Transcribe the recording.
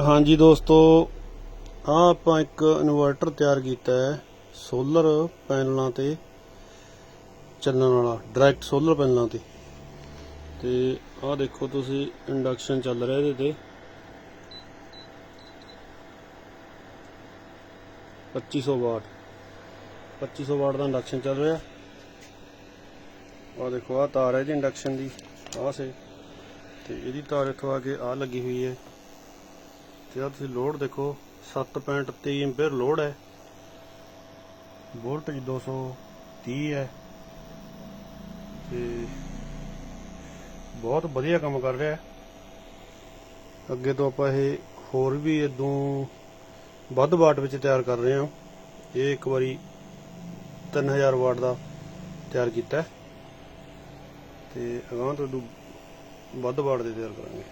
ਹਾਂਜੀ ਦੋਸਤੋ ਆ ਆਪਾਂ ਇੱਕ ਇਨਵਰਟਰ ਤਿਆਰ ਕੀਤਾ ਹੈ, ਸੋਲਰ ਪੈਨਲਾਂ ਤੇ ਚੱਲਣ ਵਾਲਾ, ਡਾਇਰੈਕਟ ਸੋਲਰ ਪੈਨਲਾਂ ਤੇ। ਤੇ ਆਹ ਦੇਖੋ ਤੁਸੀਂ, ਇੰਡਕਸ਼ਨ ਚੱਲ ਰਿਹਾ ਇਹਦੇ ਤੇ। 2500 ਵਾਟ। 2500 ਵਾਟ ਦਾ ਇੰਡਕਸ਼ਨ ਚੱਲ ਰਿਹਾ। ਆਹ ਦੇਖੋ, ਆਹ ਤਾਰ ਹੈ ਜੀ ਇੰਡਕਸ਼ਨ ਦੀ, ਆਹ ਸੇ। ਤੇ ਇਹਦੀ ਤਾਰ ਇੱਥੋਂ ਆ ਕੇ ਆ ਲੱਗੀ ਹੋਈ ਹੈ। ਤੇ ਆ ਤੁਸੀਂ ਲੋਡ ਦੇਖੋ 7.23 ਐਂਪੀਅਰ ਲੋਡ ਹੈ। ਵੋਲਟੇਜ 230 ਹੈ। ਤੇ ਬਹੁਤ ਵਧੀਆ ਕੰਮ ਕਰ ਰਿਹਾ ਹੈ। ਅੱਗੇ ਤੋਂ ਆਪਾਂ ਇਹ ਹੋਰ ਵੀ ਇਦੋਂ ਵੱਧ ਵਾਟ ਵਿੱਚ ਤਿਆਰ ਕਰ ਰਹੇ ਹਾਂ। ਇਹ ਇੱਕ ਵਾਰੀ 3000 ਵਾਟ ਦਾ ਤਿਆਰ ਕੀਤਾ ਹੈ। ਤੇ ਅਗਾਂਹ ਤੋਂ ਵੱਧ ਵਾਟ ਦੇ ਤਿਆਰ ਕਰਾਂਗੇ।